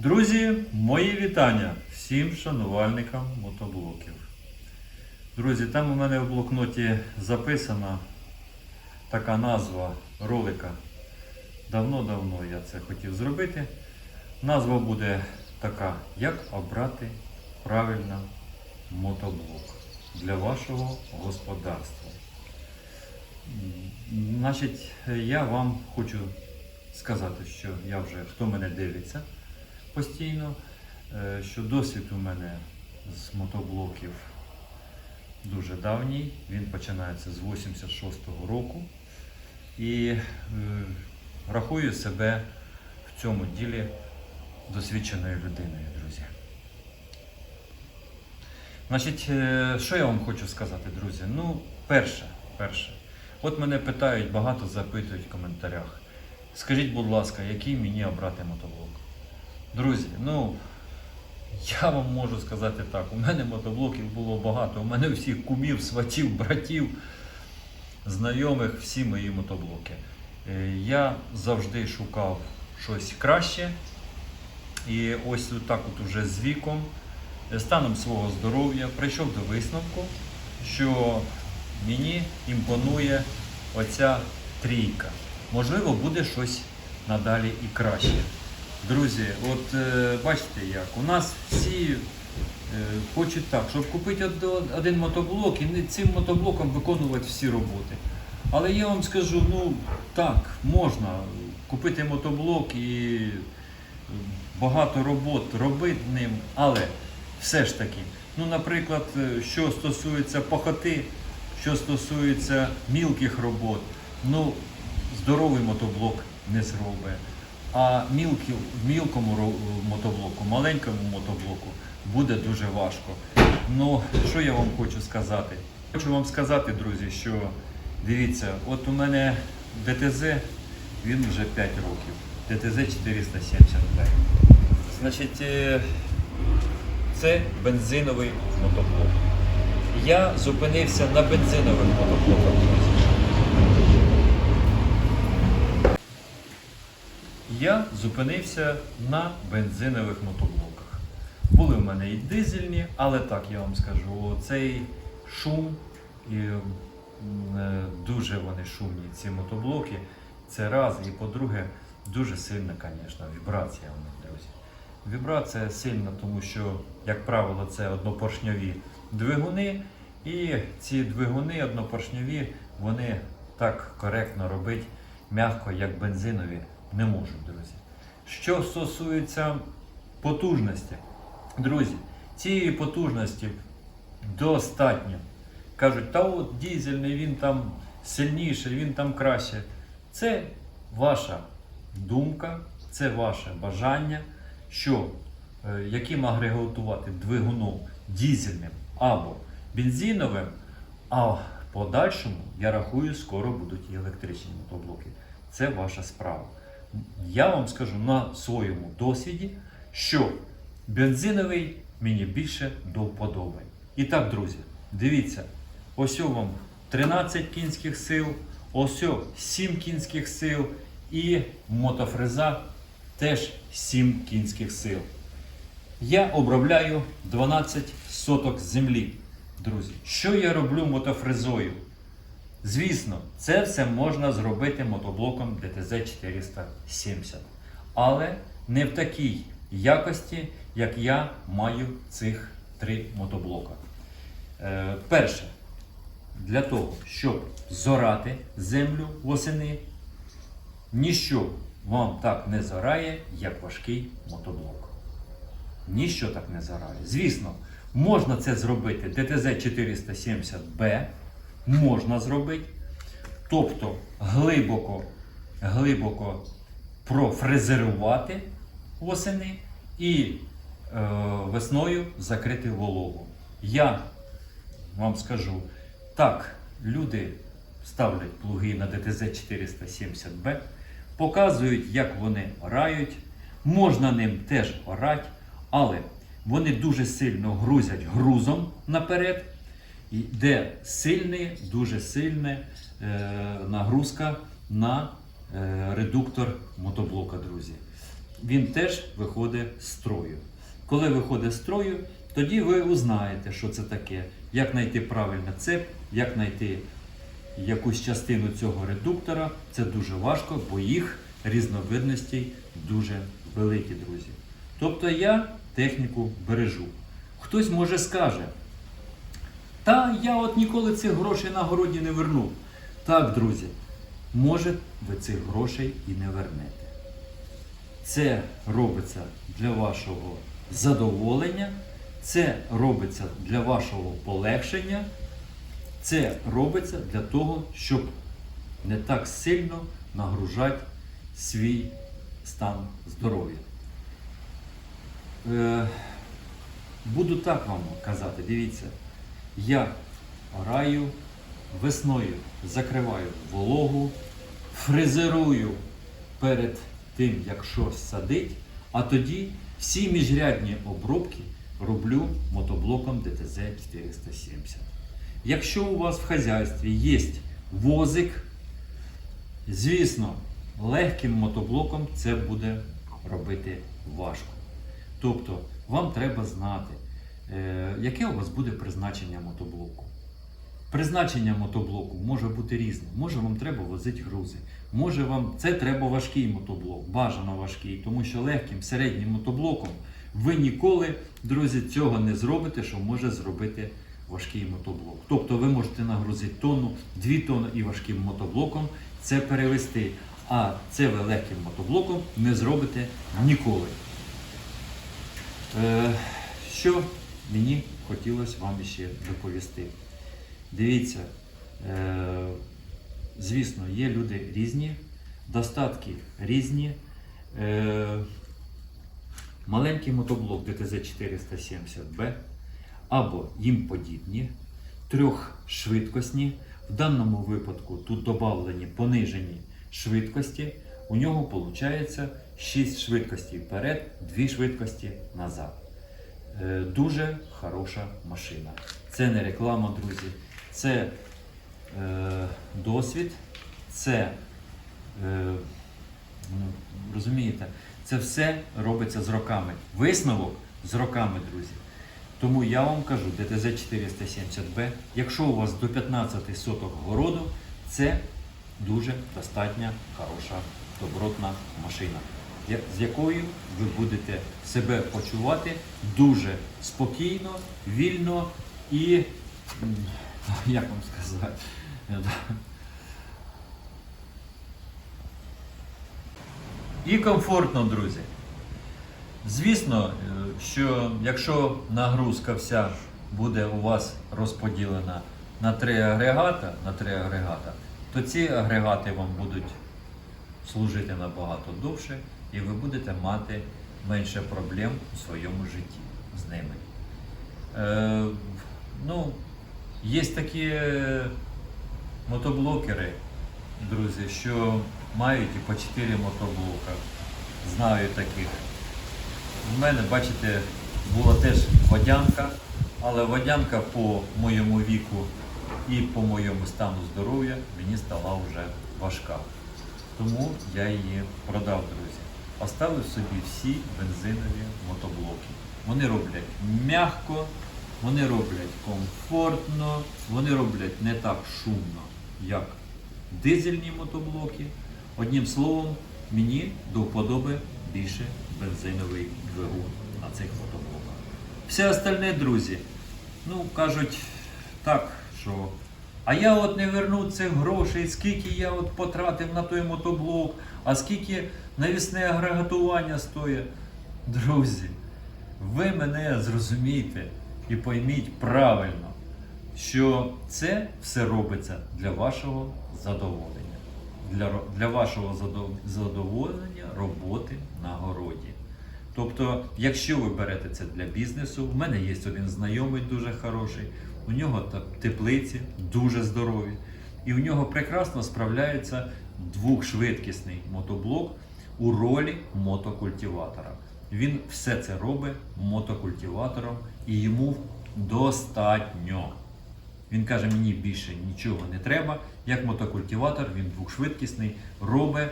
Друзі, мої вітання всім шанувальникам мотоблоків. Друзі, там у мене в блокноті записана така назва ролика. Давно-давно я це хотів зробити. Назва буде така: Як обрати правильно мотоблок для вашого господарства. Значить, я вам хочу сказати, що я вже хто мене дивиться постійно, е, що досвід у мене з мотоблоків дуже давній. Він починається з 86-го року. І е, рахую себе в цьому ділі досвідченою людиною, друзі. Значить, е, що я вам хочу сказати, друзі? Ну, перше, перше. От мене питають, багато запитують в коментарях. Скажіть, будь ласка, який мені обрати мотоблок? Друзі, ну я вам можу сказати так, у мене мотоблоків було багато. У мене всіх кумів, сватів, братів, знайомих, всі мої мотоблоки. Е, Я завжди шукав щось краще. І ось так от уже з віком, е, станом свого здоров'я, прийшов до висновку, що мені імпонує оця трійка. Можливо, буде щось надалі і краще. Друзі, от е, бачите як, у нас всі е, хочуть так, щоб купити од- один мотоблок і цим мотоблоком виконувати всі роботи. Але я вам скажу, ну так, можна купити мотоблок і е, багато робот робити ним, але все ж таки, ну, наприклад, е, що стосується пахоти, що стосується мілких робот, ну, здоровий мотоблок не зробить. А мілкі, мілкому мотоблоку, маленькому мотоблоку буде дуже важко. Ну, що я вам хочу сказати? Хочу вам сказати, друзі, що дивіться, от у мене ДТЗ, він вже 5 років. ДТЗ 475. Значить, е, це бензиновий мотоблок. Я зупинився на бензинових мотоблоках, друзі. Я зупинився на бензинових мотоблоках. Були в мене і дизельні, але так я вам скажу, цей шум і е, дуже вони шумні, ці мотоблоки. Це раз. І по-друге, дуже сильна, звісно, вібрація у них, друзі. Вібрація сильна, тому що, як правило, це однопоршньові двигуни. І ці двигуни однопоршньові, вони так коректно робити м'яко, як бензинові, не можуть, друзі. Що стосується потужності, друзі, цієї потужності достатньо. Кажуть, та от дізельний, він там сильніший, він там краще. Це ваша думка, це ваше бажання, що е, яким агрегатувати двигуном дізельним або бензиновим, а в подальшому, я рахую, скоро будуть і електричні мотоблоки. Це ваша справа. Я вам скажу на своєму досвіді, що бензиновий мені більше до вподоби. І так, друзі, дивіться, ось вам 13 кінських сил, ось 7 кінських сил і мотофреза теж 7 кінських сил. Я обробляю 12 соток землі. Друзі, що я роблю мотофрезою? Звісно, це все можна зробити мотоблоком DTZ 470. Але не в такій якості, як я маю цих три мотоблока. Е, перше, для того, щоб зорати землю восени, ніщо вам так не зорає, як важкий мотоблок. Ніщо так не зарає. Звісно, можна це зробити ДТЗ 470Б, можна зробити. Тобто глибоко, глибоко профрезерувати восени і е, весною закрити вологу. Я вам скажу, так, люди ставлять плуги на ДТЗ 470Б, показують, як вони орають. Можна ним теж орати, але вони дуже сильно грузять грузом наперед, де сильний, дуже сильна нагрузка на е, редуктор мотоблока, друзі. він теж виходить з строю. Коли виходить з строю, тоді ви узнаєте, що це таке, як знайти правильний цеп, як знайти якусь частину цього редуктора. Це дуже важко, бо їх різновидностей дуже великі, друзі. Тобто я техніку бережу. Хтось може скаже, та я от ніколи цих грошей на городі не верну. Так, друзі, може ви цих грошей і не вернете. Це робиться для вашого задоволення, це робиться для вашого полегшення, це робиться для того, щоб не так сильно нагружати свій стан здоров'я. Е, буду так вам казати, дивіться, я ораю весною, закриваю вологу, фрезерую перед тим, як щось садить, а тоді всі міжрядні обробки роблю мотоблоком ДТЗ 470. Якщо у вас в хазяйстві є возик, звісно, легким мотоблоком це буде робити важко. Тобто вам треба знати, яке у вас буде призначення мотоблоку. Призначення мотоблоку може бути різне. Може вам треба возити грузи. Може вам це треба важкий мотоблок, бажано важкий, тому що легким середнім мотоблоком ви ніколи, друзі, цього не зробите, що може зробити важкий мотоблок. Тобто ви можете нагрузити тонну, дві тонни і важким мотоблоком це перевести. А це ви легким мотоблоком не зробите ніколи. Е, що мені хотілося вам ще доповісти? Дивіться, е, звісно, є люди різні, достатки різні. Е, маленький мотоблок ДТЗ 470B або їм подібні, трьохшвидкісні. В даному випадку тут додавлені понижені швидкості. У нього виходить 6 швидкостей вперед, 2 швидкості назад. Е, Дуже хороша машина. Це не реклама, друзі. Це е, досвід, це, е, ну, розумієте, це все робиться з роками. Висновок з роками, друзі. Тому я вам кажу, ДТЗ 470B, якщо у вас до 15 соток городу, це дуже достатня хороша добротна машина, з якою ви будете себе почувати дуже спокійно, вільно і, як вам сказати, і комфортно, друзі. Звісно, е, що якщо нагрузка вся буде у вас розподілена на три агрегата, на три агрегата, то ці агрегати вам будуть служити набагато довше, і ви будете мати менше проблем у своєму житті з ними. Е, ну, є такі е, мотоблокери, друзі, що мають і по 4 мотоблока. Знаю таких. У мене, бачите, була теж водянка, але водянка по моєму віку і по моєму стану здоров'я мені стала вже важка. Тому я її продав, друзі. Оставив собі всі бензинові мотоблоки. Вони роблять м'яко, вони роблять комфортно, вони роблять не так шумно, як дизельні мотоблоки. Одним словом, мені до вподоби більше бензиновий двигун на цих мотоблоках. Все остальне, друзі, ну кажуть так, що а я от не верну цих грошей, скільки я от потратив на той мотоблок, а скільки навісне агрегатування стоїть. Друзі, ви мене зрозумійте і пойміть правильно, що це все робиться для вашого задоволення. Для, для вашого задоволення роботи на городі. Тобто, якщо ви берете це для бізнесу, в мене є один знайомий дуже хороший, у нього теплиці дуже здорові, і у нього прекрасно справляється двохшвидкісний мотоблок у ролі мотокультиватора. Він все це робить мотокультиватором і йому достатньо. Він каже, мені більше нічого не треба. Як мотокультиватор, він двохшвидкісний, робить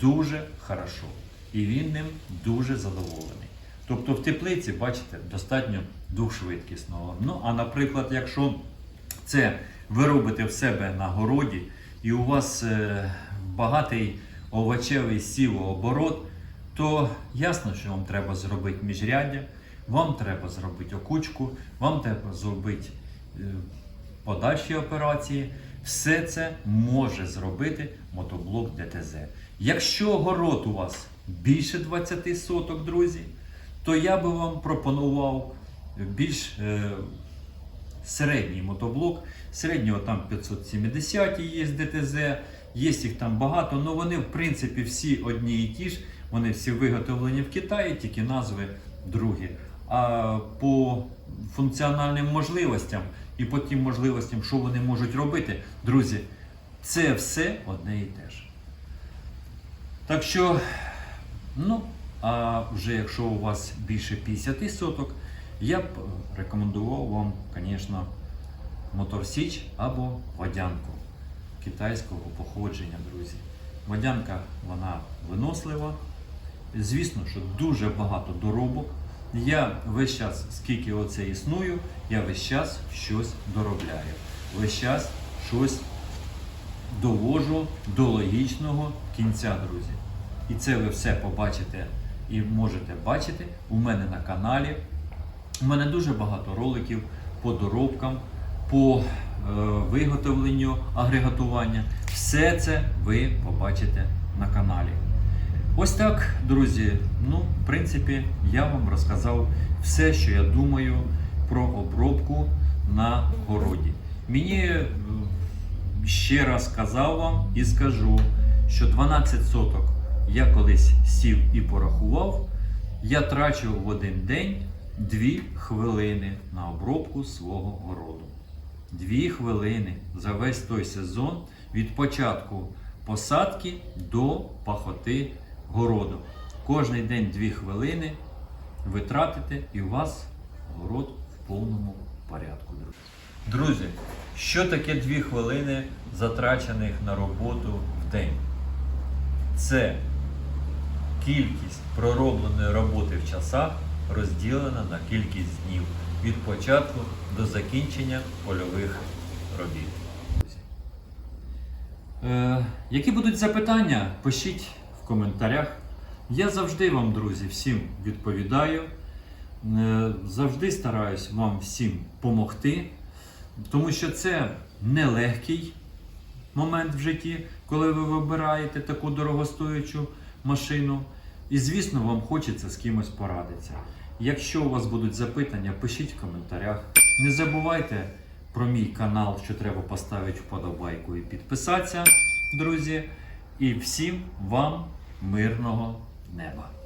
дуже хорошо. і він ним дуже задоволений. Тобто в теплиці, бачите, достатньо двохшвидкісного. Ну, а наприклад, якщо це ви робите в себе на городі, і у вас е, багатий овочевий сівооборот, то ясно, що вам треба зробити міжряддя, вам треба зробити окучку, вам треба зробити е, подальші операції. Все це може зробити мотоблок ДТЗ. Якщо город у вас більше 20 соток, друзі, то я би вам пропонував більш е, середній мотоблок. Середнього там 570 є ДТЗ, є їх там багато, але вони в принципі всі одні і ті ж. Вони всі виготовлені в Китаї, тільки назви другі. А по функціональним можливостям і по тим можливостям, що вони можуть робити, друзі, це все одне і те ж. Так що, ну, а вже якщо у вас більше 50 соток, я б рекомендував вам, звісно, мотор Січ або водянку китайського походження, друзі. Водянка вона винослива. Звісно, що дуже багато доробок. Я весь час, скільки оце існую, я весь час щось доробляю. Весь час щось довожу до логічного кінця, друзі. І це ви все побачите і можете бачити у мене на каналі. У мене дуже багато роликів по доробкам, по е, виготовленню агрегатування. Все це ви побачите на каналі. Ось так, друзі. Ну, в принципі, я вам розказав все, що я думаю про обробку на городі. Мені е, ще раз сказав вам і скажу, що 12 соток я колись сів і порахував. Я трачу в один день 2 хвилини на обробку свого городу. 2 хвилини за весь той сезон від початку посадки до пахоти городу. Кожний день 2 хвилини ви тратите і у вас город в повному порядку. Друзі. Друзі, що таке 2 хвилини затрачених на роботу в день? Це кількість проробленої роботи в часах розділена на кількість днів від початку до закінчення польових робіт. Е, які будуть запитання, пишіть в коментарях. Я завжди вам, друзі, всім відповідаю. Е, завжди стараюсь вам всім допомогти, тому що це нелегкий момент в житті, коли ви вибираєте таку дорогостоячу машину. І, звісно, вам хочеться з кимось порадитися. Якщо у вас будуть запитання, пишіть в коментарях. Не забувайте про мій канал, що треба поставити вподобайку і підписатися, друзі. І всім вам мирного неба!